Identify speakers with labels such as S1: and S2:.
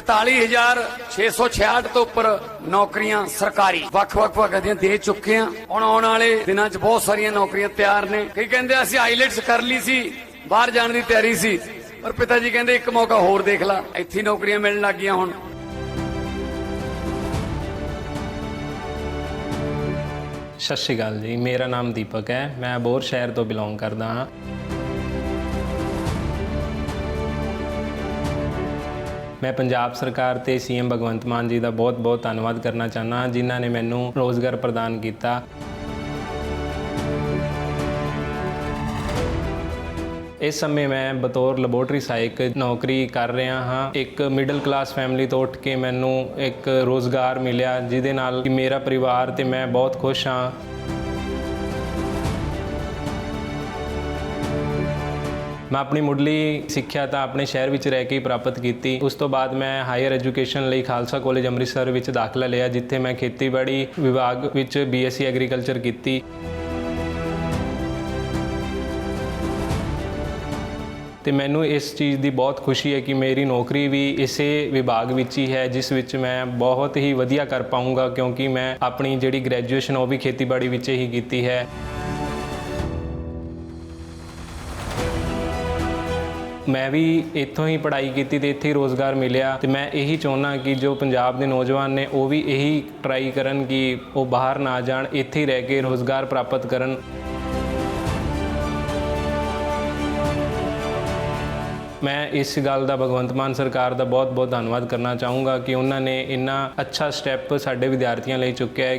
S1: 44666 ਤੋਂ ਉੱਪਰ ਨੌਕਰੀਆਂ ਸਰਕਾਰੀ। ਵੱਖ-ਵੱਖ ਵਗਦੀਆਂ ਦੇ ਚੁੱਕੇ ਆ ਹੁਣ ਆਉਣ ਵਾਲੇ ਦਿਨਾਂ 'ਚ ਬਹੁਤ ਸਾਰੀਆਂ ਨੌਕਰੀਆਂ ਤਿਆਰ ਨੇ। ਕਈ ਕਹਿੰਦੇ ਅਸੀਂ ਆਈਲੈਟਸ ਕਰ ਲਈ ਸੀ, ਬਾਹਰ ਜਾਣ ਦੀ ਤਿਆਰੀ ਸੀ। ਪਰ ਪਿਤਾ ਜੀ ਕਹਿੰਦੇ, ਇੱਕ ਮੌਕਾ ਹੋਰ ਦੇਖ ਲੈ। ਇੱਥੇ ਨੌਕਰੀਆਂ ਮਿਲਣ ਲੱਗ ਗਈਆਂ ਹੁਣ।
S2: ਸਤਿ ਸ਼੍ਰੀ ਅਕਾਲ ਜੀ। ਮੇਰਾ ਨਾਮ ਦੀਪਕ ਹੈ। ਮੈਂ ਬੋਰ ਸ਼ਹਿਰ ਤੋਂ ਬਿਲੋਂਗ ਕਰਦਾ ਹਾਂ। ਮੈਂ ਪੰਜਾਬ ਸਰਕਾਰ ਤੇ ਸੀਐਮ ਭਗਵੰਤ ਮਾਨ ਜੀ ਦਾ ਬਹੁਤ-ਬਹੁਤ ਧੰਨਵਾਦ ਕਰਨਾ ਚਾਹੁੰਦਾ ਜਿਨ੍ਹਾਂ ਨੇ ਮੈਨੂੰ ਰੋਜ਼ਗਾਰ ਪ੍ਰਦਾਨ ਕੀਤਾ। ਇਸ ਸਮੇਂ ਮੈਂ ਬਤੌਰ ਲੈਬੋਰਟਰੀ ਸਹਾਇਕ ਨੌਕਰੀ ਕਰ ਰਿਹਾ ਹਾਂ। ਇੱਕ ਮਿਡਲ ਕਲਾਸ ਫੈਮਿਲੀ ਤੋਂ ਉੱਠ ਕੇ ਮੈਨੂੰ ਇੱਕ ਰੋਜ਼ਗਾਰ ਮਿਲਿਆ, ਜਿਹਦੇ ਨਾਲ ਕਿ ਮੇਰਾ ਪਰਿਵਾਰ ਤੇ ਮੈਂ ਬਹੁਤ ਖੁਸ਼ ਹਾਂ। ਮੈਂ ਆਪਣੀ ਮੁੱਢਲੀ ਸਿੱਖਿਆ ਤਾਂ ਆਪਣੇ ਸ਼ਹਿਰ ਵਿੱਚ ਰਹਿ ਕੇ ਹੀ ਪ੍ਰਾਪਤ ਕੀਤੀ। ਉਸ ਤੋਂ ਬਾਅਦ ਮੈਂ ਹਾਇਰ ਐਜੂਕੇਸ਼ਨ ਲਈ ਖਾਲਸਾ ਕਾਲਜ ਅੰਮ੍ਰਿਤਸਰ ਵਿੱਚ ਦਾਖਲਾ ਲਿਆ, ਜਿੱਥੇ ਮੈਂ ਖੇਤੀਬਾੜੀ ਵਿਭਾਗ ਵਿੱਚ ਬੀਐਸਸੀ ਐਗਰੀਕਲਚਰ ਕੀਤੀ। ਤੇ ਮੈਨੂੰ ਇਸ ਚੀਜ਼ ਦੀ ਬਹੁਤ ਖੁਸ਼ੀ ਹੈ ਕਿ ਮੇਰੀ ਨੌਕਰੀ ਵੀ ਇਸੇ ਵਿਭਾਗ ਵਿੱਚ ਹੀ ਹੈ, ਜਿਸ ਵਿੱਚ ਮੈਂ ਬਹੁਤ ਹੀ ਵਧੀਆ ਕਰ ਪਾਊਂਗਾ, ਕਿਉਂਕਿ ਮੈਂ ਆਪਣੀ ਜਿਹੜੀ ਗ੍ਰੈਜੂਏਸ਼ਨ ਉਹ ਵੀ ਖੇਤੀਬਾੜੀ ਵਿੱਚ ਹੀ ਕੀਤੀ ਹੈ। ਮੈਂ ਵੀ ਇੱਥੋਂ ਹੀ ਪੜ੍ਹਾਈ ਕੀਤੀ ਤੇ ਇੱਥੇ ਹੀ ਰੋਜ਼ਗਾਰ ਮਿਲਿਆ ਤੇ ਮੈਂ ਇਹੀ ਚਾਹੁੰਦਾ ਕਿ ਜੋ ਪੰਜਾਬ ਦੇ ਨੌਜਵਾਨ ਨੇ ਉਹ ਵੀ ਇਹੀ ਟਰਾਈ ਕਰਨ ਕਿ ਉਹ ਬਾਹਰ ਨਾ ਜਾਣ, ਇੱਥੇ ਹੀ ਰਹਿ ਕੇ ਰੋਜ਼ਗਾਰ ਪ੍ਰਾਪਤ ਕਰਨ। ਮੈਂ ਇਸ ਗੱਲ ਦਾ ਭਗਵੰਤ ਮਾਨ ਸਰਕਾਰ ਦਾ ਬਹੁਤ-ਬਹੁਤ ਧੰਨਵਾਦ ਕਰਨਾ ਚਾਹੂੰਗਾ ਕਿ ਉਹਨਾਂ ਨੇ ਇੰਨਾ ਅੱਛਾ ਸਟੈਪ ਸਾਡੇ ਵਿਦਿਆਰਥੀਆਂ ਲਈ ਚੁੱਕਿਆ ਹੈ।